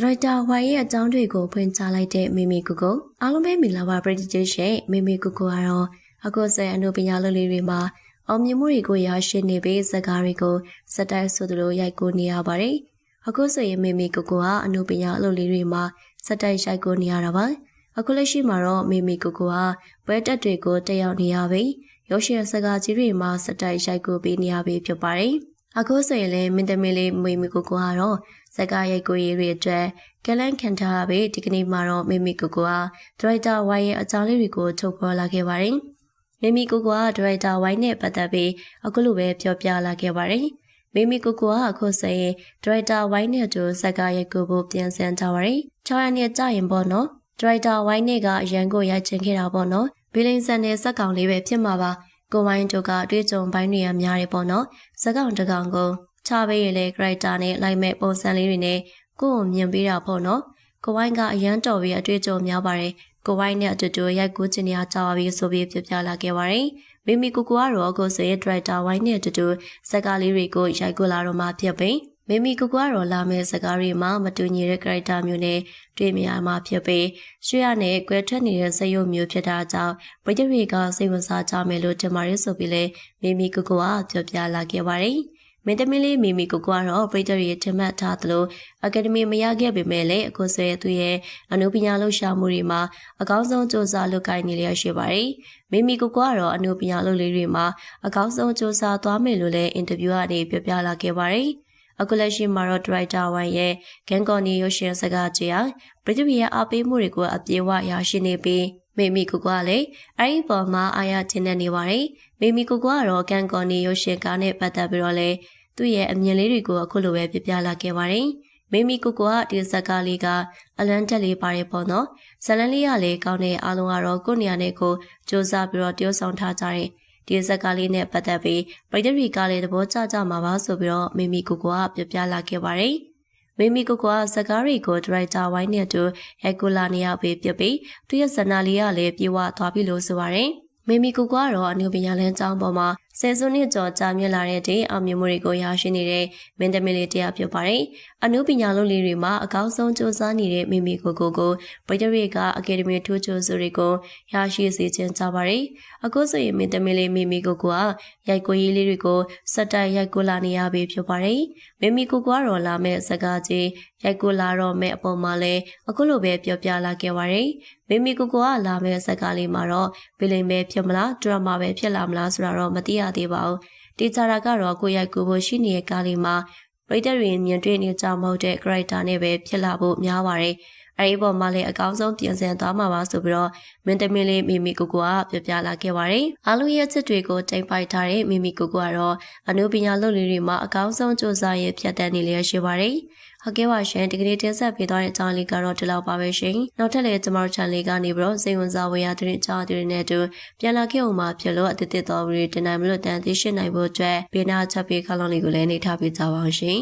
ဒရိုက်တာဝိုင်ရဲ့အကြောင်းတွေကိုဖွင့်ချလိုက်တဲ့မိမိကိုကိုအားလုံးပဲမင်္ဂလာပါပရိသတ်ရှင်မိမိကိုကိုကတော့အခုဆက်အနုပညာလုပ်လေးတွေမှာအောင်မြင်မှုတွေကိုရရှိနေပြီးဇာတ်ကားတွေကိုစက်တိုက်ဆိုသလိုရိုက်ကူးနေရပါတယ်အခုဆိုရင်မိမိကိုကိုကအနုပညာအလုပ်လေးတွေမှာစက်တိုက်ရိုက်ကူးနေရတာပါအခုလက်ရှိမှာတော့မိမိကိုကိုကပွဲတက်တွေကိုတက်ရောက်နေရပြီးရုပ်ရှင်စကားကြီးတွေမှာစက်တိုက်ရိုက်ကူးပေးနေရပြီဖြစ်ပါတယ် အခုဆိုရင်လည်းမင်းသမီးလေးမိမိကိုကိုကတော့စကားရိုက်ကူးရေးတွေအတွက်ကလန်ခံထားရပြီးဒီကနေ့မှာတော့မိမိကိုကိုကဒရိုက်တာဝိုင်းရဲ့အကြောင်းလေးတွေကိုထုတ်ဖော်လာခဲ့ပါတယ်။မိမိကိုကိုကဒရိုက်တာဝိုင်းနဲ့ပတ်သက်ပြီးအခုလိုပဲပြောပြလာခဲ့ပါတယ်။မိမိကိုကိုကအခုဆိုရင်ဒရိုက်တာဝိုင်းနဲ့အတူစကားရိုက်ကူးဖို့ပြန်ဆန်ထားပါတယ်။6ရက်နေ့ကြာရင်ပေါ့နော်။ဒရိုက်တာဝိုင်းနဲ့ကရန်ကိုရိုက်ချင်ခဲ့တာပေါ့နော်။ဘီလင်းဆန်တဲ့စက်ကောင်လေးပဲဖြစ်မှာပါ။ ကိုဝိုင်းတို့ကအတွေ့အကြုံပိုင်းတွေကများတယ်ပေါ့နော်။စက်ကောင်တစ်ကောင်ကိုချပေးရလေ character နဲ့လိုက်မဲ့ပုံစံလေးတွေနဲ့ကိုယ့်ကိုမြင်ပေးတာပေါ့နော်ကိုဝိုင်းကအရန်တော်ပြီးအတွေ့အကြုံများပါတယ်ကိုဝိုင်းနဲ့အတူတူရိုက်ကူးချင်နေရကြပါပြီဆိုပြီးပြပြလာခဲ့ပါတယ်မိမိကိုကိုကတော့ကိုဆိုရဲ့ director ဝိုင်းနဲ့အတူတူစကားလေးတွေကိုရိုက်ကူးလာတော့မှဖြစ်ပင် မိမိကိုကတော့လာမယ့်စကားတွေမှာမတူညီတဲ့ character မျိုးနဲ့တွေ့မြင်ရမှာဖြစ်ပြီးရွှေရနဲ့ကွဲထွက်နေတဲ့စရုပ်မျိုးဖြစ်တာကြောင့်ပရိသတ်တွေကစိတ်ဝင်စားကြမယ်လို့ထင်ပါတယ်ဆိုပြီးလဲမိမိကိုကပြောပြလာခဲ့ပါတယ်မင်းသမီးလေးမီမီကိုကတော့ပရိသတ်ရဲ့ထင်မှတ်ထားသလိုအကယ်ဒမီမရခဲ့ပေမဲ့လည်းအခုဆွဲသူရဲ့အနုပညာလှူရှာမှုတွေမှာအကောင်းဆုံးစ조사လုပ်ကိုင်နေလျက်ရှိပါတယ်။မီမီကိုကတော့အနုပညာလှူလေးတွေမှာအကောင်းဆုံးစ조사သွားမယ်လို့လည်းအင်တာဗျူးကနေပြောပြလာခဲ့ပါတယ်။ အခုလက်ရှိမှာတော့ဒရိုက်တာဝိုင်ရဲ့ဂန်ကော်နီရုပ်ရှင်စကားကြဟာပရိသတ်ရဲ့အားပေးမှုတွေကိုအပြေအဝရရှိနေပြီးမိမိကိုကလည်းအဲ့ဒီပေါ်မှာအားရခြင်းနဲ့နေပါတယ်။မိမိကိုကတော့ဂန်ကော်နီရုပ်ရှင်ကားနဲ့ပတ်သက်ပြီးတော့လည်းသူ့ရဲ့အမြင်လေးတွေကိုအခုလိုပဲပြပြလာခဲ့ပါတယ်။မိမိကိုကဒီဇက်ကားလေးကအလန်းတက်လေးပါတယ်ပေါ့နော်။ဇလန်လေးကလည်းကောင်းတဲ့အားလုံးကတော့ကိုနေရာနဲ့ကိုစူးစမ်းပြီးတော့တယောဆောင်ထားကြတယ်။ ဒီဇက်ကားလေးနဲ့ပတ်သက်ပြီးပရိသတ်တွေကလည်းသဘောကျကြမှာပါဆိုပြီးတော့မိမိကိုကပြပြလာခဲ့ပါတယ်။မိမိကိုကစကားတွေကိုဒရိုက်တာဝိုင်းနဲ့အတူရိုက်ကူလာနေရပြီဖြစ်ပြီးသူရဲ့ဇာနာလေးကလည်းပြေဝသွားပြီလို့ဆိုပါတယ်။မိမိကိုကတော့အနုပညာလန်းကျောင်းပေါ်မှာ ဆယ်စုနှစ်ကျော်ကြာမြင့်လာတဲ့တဲ့အောင်မြင်မှုတွေကိုရရှိနေတဲ့မင်းသမီးလေးတရားဖြစ်ပါတယ်။အနုပညာလုံးလေးတွေမှာအကောင်းဆုံးစူးစမ်းနေတဲ့မိမိကိုကိုကိုဗိဒရီကအကယ်ဒမီထိုးချိုစုတွေကိုရရှိစေခြင်းကြပါတယ်။အခုဆိုရင်မင်းသမီးလေးမိမိကိုကိုကရိုက်ကိုရေးလေးတွေကိုစက်တိုက်ရိုက်ကိုလာနေရပြီဖြစ်ပါတယ်။မိမိကိုကတော့လာမဲ့စကားကြီးရိုက်ကိုလာတော့မဲ့အပေါ်မှာလည်းအခုလိုပဲပြောပြလာခဲ့ပါတယ်။ မိမိကိုကိုကလာမဲ့စကားလေးမှာတော့ဘီလိန်ပဲဖြစ်မလားဒရမာပဲဖြစ်လာမလားဆိုတာတော့မသိရသေးပါဘူး။တေချာတာကတော့ကိုရိုက်ကူဖို့ရှိနေတဲ့ကားလေးမှာပရိသတ်တွေမြင်တွေ့နေကြမဟုတ်တဲ့ character နဲ့ပဲဖြစ်လာဖို့များပါတယ်။အဲဒီပေါ်မှာလည်းအကောင်းဆုံးပြင်ဆင်သွားမှာပါဆိုပြီးတော့မင်းသမီးလေးမိမိကိုကိုကပြပြလာခဲ့ပါတယ်။အားလုံးရဲ့ချစ်တွေကိုတိမ်ပိုက်ထားတဲ့မိမိကိုကိုကတော့အနုပညာလုပ်လေးတွေမှာအကောင်းဆုံးစူးစမ်းရဖြတ်တန်းနေလျက်ရှိပါတယ်။ ဟုတ်ကဲ့ပါရှင်ဒီကနေ့တင်ဆက်ပေးသွားတဲ့အကြောင်းလေးကတော့ဒီလောက်ပါပဲရှင်နောက်ထပ်လည်းကျမတို့ channel လေးကနေပြီးတော့စိတ်ဝင်စားဝေရတဲ့အကြောင်းတွေနဲ့အတူပြန်လာခဲ့အောင်မှာဖြစ်လို့အသစ်သစ်တော်တွေတင်နိုင်မလို့တန်သိရှိနိုင်ဖို့အတွက်ဘေးနာချက်ပေးခါလုံးလေးကိုလည်းနေထားပေးကြပါအောင်ရှင်